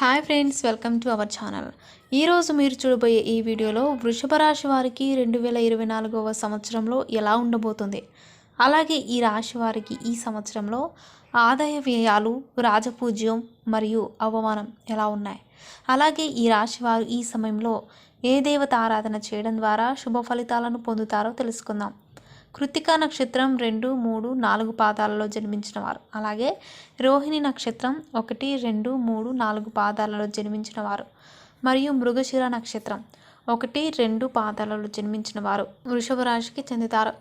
Hi friends welcome to our channel. ఈరోజు మీరు చూడబోయే ఈ వీడియోలో వృషభ రాశి వారికి రెండు వేల ఇరవై నాలుగవ సంవత్సరంలో ఎలా ఉండబోతుంది? అలాగే ఈ రాశి వారికి ఈ సంవత్సరంలో ఆదాయ వ్యయాలు రాజపూజ్యం మరియు అవమానం ఎలా ఉన్నాయి? అలాగే ఈ రాశి వారు ఈ సమయంలో ఏ దేవత ఆరాధన చేయడం ద్వారా శుభ ఫలితాలను పొందుతారో తెలుసుకుందాం. కృతికా నక్షత్రం రెండు మూడు నాలుగు పాదాలలో జన్మించిన వారు. అలాగే రోహిణి నక్షత్రం ఒకటి రెండు మూడు నాలుగు పాదాలలో జన్మించిన వారు. మరియు మృగశిర నక్షత్రం ఒకటి రెండు పాదాలలో జన్మించిన వారు. వృషభ రాశికి చెందుతారు.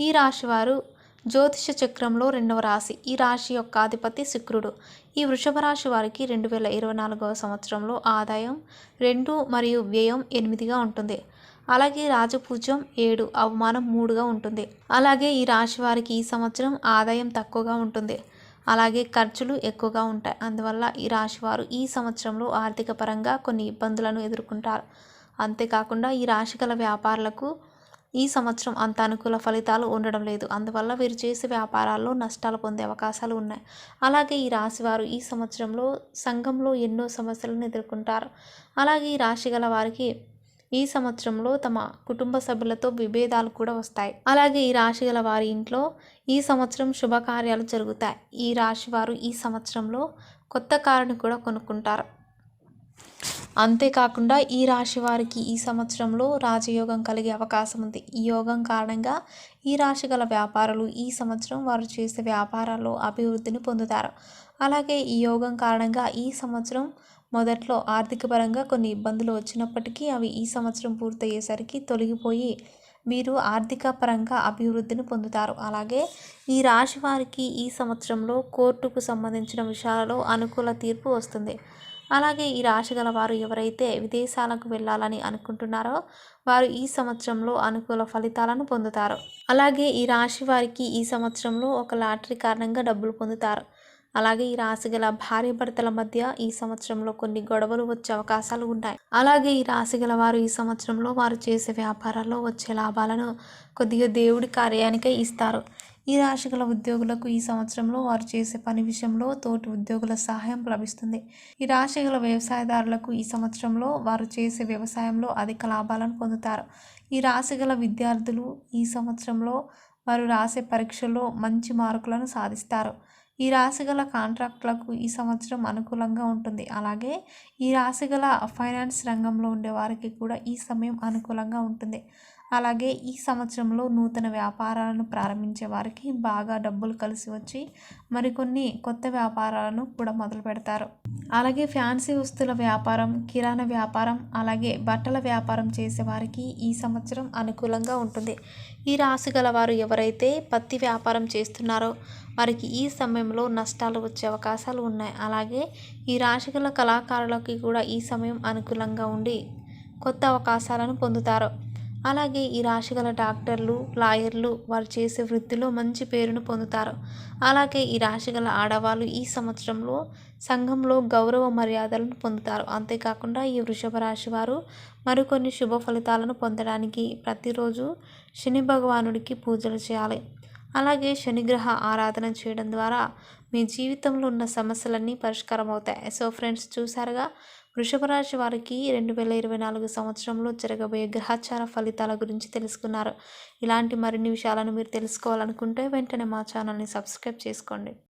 ఈ రాశి వారు జ్యోతిష చక్రంలో రెండవ రాశి. ఈ రాశి యొక్క అధిపతి శుక్రుడు. ఈ వృషభ రాశి వారికి రెండు వేల ఇరవై నాలుగవ సంవత్సరంలో ఆదాయం రెండు మరియు వ్యయం ఎనిమిదిగా ఉంటుంది. అలాగే రాజపూజ్యం ఏడు అవమానం మూడుగా ఉంటుంది. అలాగే ఈ రాశి వారికి ఈ సంవత్సరం ఆదాయం తక్కువగా ఉంటుంది. అలాగే ఖర్చులు ఎక్కువగా ఉంటాయి. అందువల్ల ఈ రాశి వారు ఈ సంవత్సరంలో ఆర్థిక పరంగా కొన్ని ఇబ్బందులను ఎదుర్కొంటారు. అంతేకాకుండా ఈ రాశి గల వ్యాపారులకు ఈ సంవత్సరం అంత అనుకూల ఫలితాలు ఉండడం లేదు. అందువల్ల వీరు చేసే వ్యాపారాల్లో నష్టాలు పొందే అవకాశాలు ఉన్నాయి. అలాగే ఈ రాశి వారు ఈ సంవత్సరంలో సంఘంలో ఎన్నో సమస్యలను ఎదుర్కొంటారు. అలాగే ఈ రాశి గల వారికి ఈ సంవత్సరంలో తమ కుటుంబ సభ్యులతో విభేదాలు కూడా వస్తాయి. అలాగే ఈ రాశి గల వారి ఇంట్లో ఈ సంవత్సరం శుభకార్యాలు జరుగుతాయి. ఈ రాశి వారు ఈ సంవత్సరంలో కొత్త కారుని కూడా కొనుక్కుంటారు. అంతేకాకుండా ఈ రాశి వారికి ఈ సంవత్సరంలో రాజయోగం కలిగే అవకాశం ఉంది. ఈ యోగం కారణంగా ఈ రాశి గల వ్యాపారులు ఈ సంవత్సరం వారు చేసే వ్యాపారాల్లో అభివృద్ధిని పొందుతారు. అలాగే ఈ యోగం కారణంగా ఈ సంవత్సరం మొదట్లో ఆర్థికపరంగా కొన్ని ఇబ్బందులు వచ్చినప్పటికీ అవి ఈ సంవత్సరం పూర్తయ్యేసరికి తొలగిపోయి మీరు ఆర్థిక పరంగా అభివృద్ధిని పొందుతారు. అలాగే ఈ రాశి వారికి ఈ సంవత్సరంలో కోర్టుకు సంబంధించిన విషయాలలో అనుకూల తీర్పు వస్తుంది. అలాగే ఈ రాశి గల వారు ఎవరైతే విదేశాలకు వెళ్ళాలని అనుకుంటున్నారో వారు ఈ సంవత్సరంలో అనుకూల ఫలితాలను పొందుతారు. అలాగే ఈ రాశి వారికి ఈ సంవత్సరంలో ఒక లాటరీ కారణంగా డబ్బులు పొందుతారు. అలాగే ఈ రాశి గల భార్య భర్తల మధ్య ఈ సంవత్సరంలో కొన్ని గొడవలు వచ్చే అవకాశాలు ఉన్నాయి అలాగే ఈ రాశి గల వారు ఈ సంవత్సరంలో వారు చేసే వ్యాపారాల్లో వచ్చే లాభాలను కొద్దిగా దేవుడి కార్యానికే ఇస్తారు. ఈ రాశి గల ఉద్యోగులకు ఈ సంవత్సరంలో వారు చేసే పని విషయంలో తోటి ఉద్యోగుల సహాయం లభిస్తుంది. ఈ రాశి గల వ్యవసాయదారులకు ఈ సంవత్సరంలో వారు చేసే వ్యవసాయంలో అధిక లాభాలను పొందుతారు. ఈ రాశి గల విద్యార్థులు ఈ సంవత్సరంలో వారు రాసే పరీక్షల్లో మంచి మార్కులను సాధిస్తారు. ఈ రాశిగల కాంట్రాక్టులకు ఈ సంవత్సరం అనుకూలంగా ఉంటుంది. అలాగే ఈ రాశిగల ఫైనాన్స్ రంగంలో ఉండే వారికి కూడా ఈ సమయం అనుకూలంగా ఉంటుంది. అలాగే ఈ సంవత్సరంలో నూతన వ్యాపారాలను ప్రారంభించే వారికి బాగా డబ్బులు కలిసి వచ్చి మరికొన్ని కొత్త వ్యాపారాలను కూడా మొదలు పెడతారు అలాగే ఫ్యాన్సీ వస్తువుల వ్యాపారం కిరాణా వ్యాపారం అలాగే బట్టల వ్యాపారం చేసే వారికి ఈ సంవత్సరం అనుకూలంగా ఉంటుంది. ఈ రాశి గల వారు ఎవరైతే పత్తి వ్యాపారం చేస్తున్నారో వారికి ఈ సమయంలో నష్టాలు వచ్చే అవకాశాలు ఉన్నాయి. అలాగే ఈ రాశి గల కళాకారులకి కూడా ఈ సమయం అనుకూలంగా ఉండి కొత్త అవకాశాలను పొందుతారు. అలాగే ఈ రాశి గల డాక్టర్లు లాయర్లు వారు చేసే వృత్తిలో మంచి పేరును పొందుతారు. అలాగే ఈ రాశి గల ఆడవాళ్ళు ఈ సంవత్సరంలో సంఘంలో గౌరవ మర్యాదలను పొందుతారు. అంతేకాకుండా ఈ వృషభ రాశి వారు మరికొన్ని శుభ ఫలితాలను పొందడానికి ప్రతిరోజు శని భగవానుడికి పూజలు చేయాలి. అలాగే శనిగ్రహ ఆరాధన చేయడం ద్వారా మీ జీవితంలో ఉన్న సమస్యలన్నీ పరిష్కారం అవుతాయి సో ఫ్రెండ్స్ చూసారుగా వృషభ రాశి వారికి రెండు వేల ఇరవై నాలుగు సంవత్సరంలో జరగబోయే గ్రహచార ఫలితాల గురించి తెలుసుకున్నారు. ఇలాంటి మరిన్ని విషయాలను మీరు తెలుసుకోవాలనుకుంటే వెంటనే మా ఛానల్ని సబ్స్క్రైబ్ చేసుకోండి.